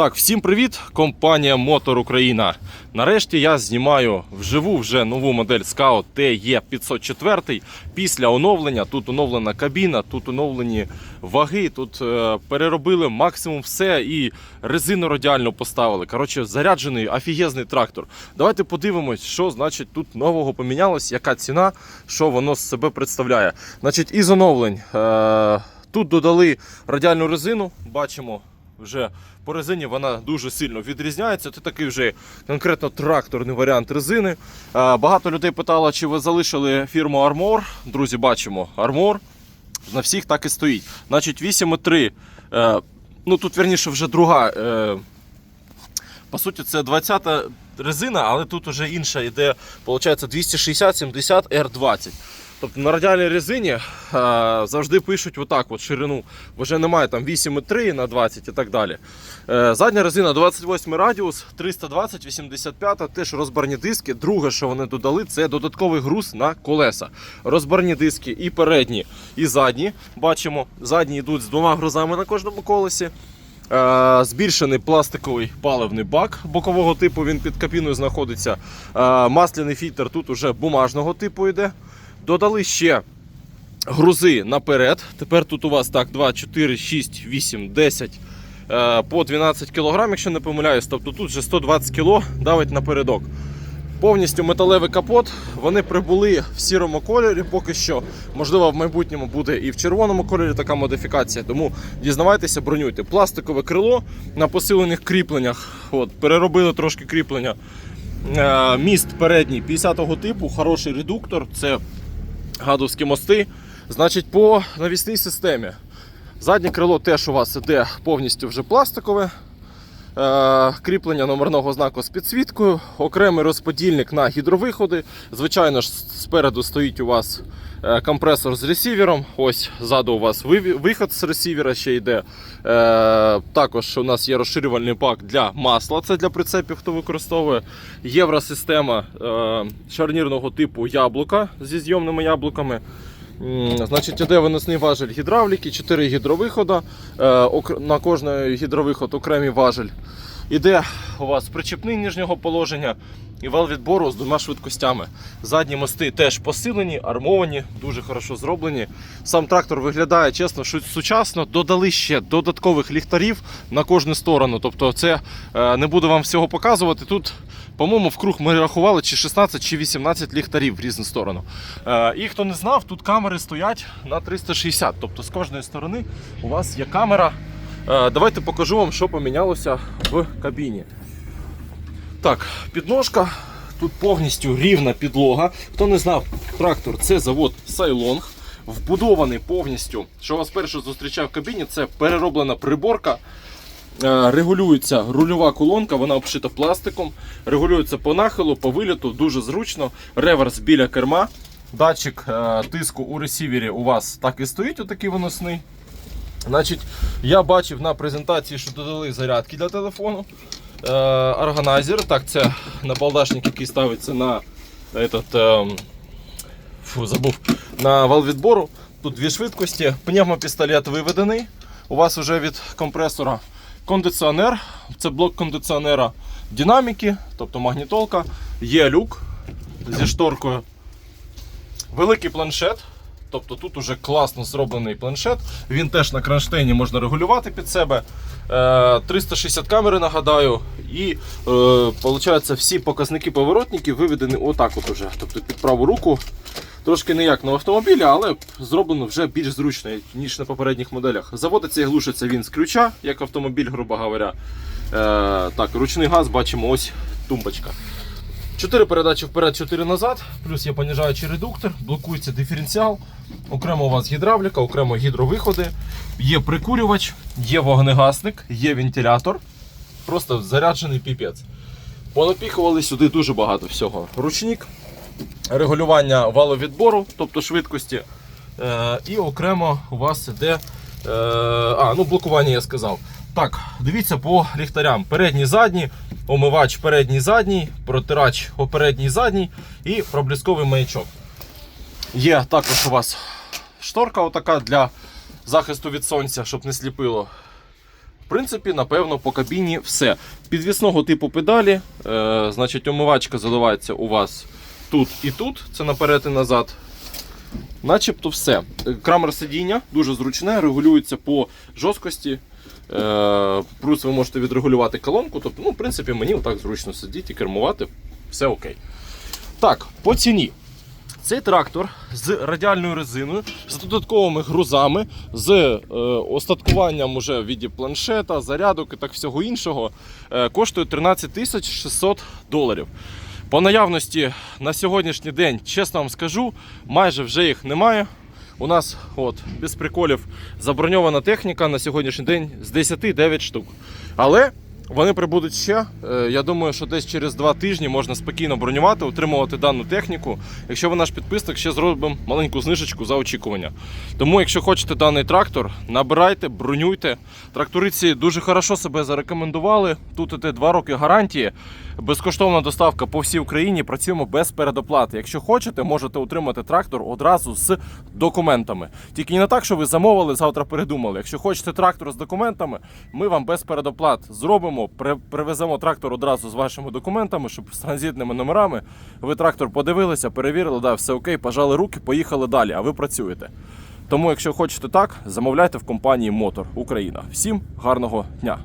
Так, всім привіт! Компанія Мотор Україна. Нарешті я знімаю вживу вже нову модель Scout TE504. Після оновлення тут оновлена кабіна, тут оновлені ваги, тут е, переробили максимум все і резину радіальну поставили. Коротше, заряджений офігезний трактор. Давайте подивимось, що значить тут нового помінялось, яка ціна, що воно з себе представляє. Значить, із оновлень. Е, Тут додали радіальну резину, бачимо вже по резині вона дуже сильно відрізняється. Це такий вже конкретно тракторний варіант резини. Е, Багато людей питало, чи ви залишили фірму Armor. Друзі, бачимо Armor. На всіх так і стоїть. Значить, 8,3. е, Ну тут верніше вже друга. е, По суті, це 20-та резина, але тут вже інша йде, виходить, 260-70 R20. Тобто на радіальній резині е, завжди пишуть отак от ширину. Вже немає там 8,3 на 20 і так далі. Е, задня резина 28 радіус, 320, 85, теж розбарні диски. Друге, що вони додали, це додатковий груз на колеса. Розбарні диски і передні, і задні. Бачимо, задні йдуть з двома грузами на кожному колесі. Е, Збільшений пластиковий паливний бак бокового типу, він під кабіною знаходиться. Е, Масляний фільтр тут уже бумажного типу йде. Додали ще грузи наперед. Тепер тут у вас так 2, 4, 6, 8, 10 е, по 12 кг, якщо не помиляюсь. Тобто тут вже 120 кг давить напередок. Повністю металевий капот. Вони прибули в сірому кольорі поки що. Можливо, в майбутньому буде і в червоному кольорі така модифікація. Тому дізнавайтеся, бронюйте. Пластикове крило на посилених кріпленнях. От, переробили трошки кріплення. Е, Міст передній 50-го типу, хороший редуктор. Це гадовські мости. Значить, по навісній системі. Заднє крило теж у вас іде повністю вже пластикове. Е, кріплення номерного знаку з підсвіткою, окремий розподільник на гідровиходи. Звичайно ж, спереду стоїть у вас е, компресор з ресівером. Ось ззаду у вас виход з ресівера ще йде. Е, також у нас є розширювальний пак для масла, це для прицепів, хто використовує. Євросистема шарнірного типу яблука зі зйомними яблуками. Значить, іде виносний важель гідравліки, 4 гідровихода. Е, На кожний гідровиход окремий важель. Іде у вас причепний ніжнього положення і вал відбору з двома швидкостями. Задні мости теж посилені, армовані, дуже хорошо зроблені. Сам трактор виглядає чесно, що сучасно. Додали ще додаткових ліхтарів на кожну сторону. Тобто, це е, не буду вам всього показувати. Тут, по-моєму, в круг ми рахували чи 16 чи 18 ліхтарів в різну сторону. Е, І хто не знав, тут камери стоять на 360. Тобто з кожної сторони у вас є камера. Е, Давайте покажу вам, що помінялося в кабіні. Так, підножка. Тут повністю рівна підлога. Хто не знав, трактор це завод Сайлонг. Вбудований повністю. Що вас перше зустрічає в кабіні, це перероблена приборка. Е, Регулюється рульова колонка, вона обшита пластиком. Регулюється по нахилу, по виліту, дуже зручно. Реверс біля керма. Датчик е, тиску у ресівері у вас так і стоїть, отакий виносний. Значить, я бачив на презентації, що додали зарядки для телефону. Е, органайзер. Так, це набалдашник, який ставиться на этот, ем, фу, забув, на вал відбору. Тут дві швидкості. Пневмопістолет виведений. У вас вже від компресора кондиціонер. Це блок кондиціонера динаміки, тобто магнітолка. Є люк зі шторкою. Великий планшет. Тобто тут уже класно зроблений планшет. Він теж на кронштейні можна регулювати під себе. Е, 360 камери, нагадаю. І е, виходить, всі показники поворотників виведені отак от уже. Тобто під праву руку. Трошки не як на автомобілі, але зроблено вже більш зручно, ніж на попередніх моделях. Заводиться і глушиться він з ключа, як автомобіль, грубо говоря. Е, так, ручний газ бачимо, ось тумбочка. 4 передачі вперед, 4 назад, плюс є понижаючий редуктор, блокується диференціал, окремо у вас гідравліка, окремо гідровиходи, є прикурювач, є вогнегасник, є вентилятор. Просто заряджений піпець. Понапіхували сюди дуже багато всього. Ручник, регулювання валовідбору, тобто швидкості. Е, і окремо у вас іде е, а, ну, блокування я сказав. Так, дивіться по ліхтарям. Передній, задній, омивач передній, задній, протирач попередній, задній і проблісковий маячок. Є також у вас шторка отака для захисту від сонця, щоб не сліпило. В принципі, напевно, по кабіні все. Підвісного типу педалі, е, значить, омивачка заливається у вас тут і тут, це наперед і назад. Начебто все. Е, Крамер сидіння дуже зручне, регулюється по жорсткості. Е, плюс ви можете відрегулювати колонку. Тобто, ну, в принципі, мені отак зручно сидіти і кермувати. Все окей. Так, по ціні. Цей трактор з радіальною резиною, з додатковими грузами, з е, остаткуванням уже в віді планшета, зарядок і так всього іншого, е, коштує 13 тисяч 600 доларів. По наявності на сьогоднішній день, чесно вам скажу, майже вже їх немає. У нас от, без приколів заброньована техніка на сьогоднішній день з 10-9 штук. Але вони прибудуть ще. Е, Я думаю, що десь через два тижні можна спокійно бронювати, отримувати дану техніку. Якщо ви наш підписник, ще зробимо маленьку знижечку за очікування. Тому, якщо хочете даний трактор, набирайте, бронюйте. Тракториці дуже хорошо себе зарекомендували. Тут іде 2 роки гарантії. Безкоштовна доставка по всій Україні. Працюємо без передоплати. Якщо хочете, можете отримати трактор одразу з документами. Тільки не так, що ви замовили, завтра передумали. Якщо хочете трактор з документами, ми вам без передоплат зробимо. При- Привеземо трактор одразу з вашими документами, щоб з транзитними номерами. Ви трактор подивилися, перевірили, да, все окей, пожали руки, поїхали далі. А ви працюєте. Тому, якщо хочете так, замовляйте в компанії Мотор Україна. Всім гарного дня!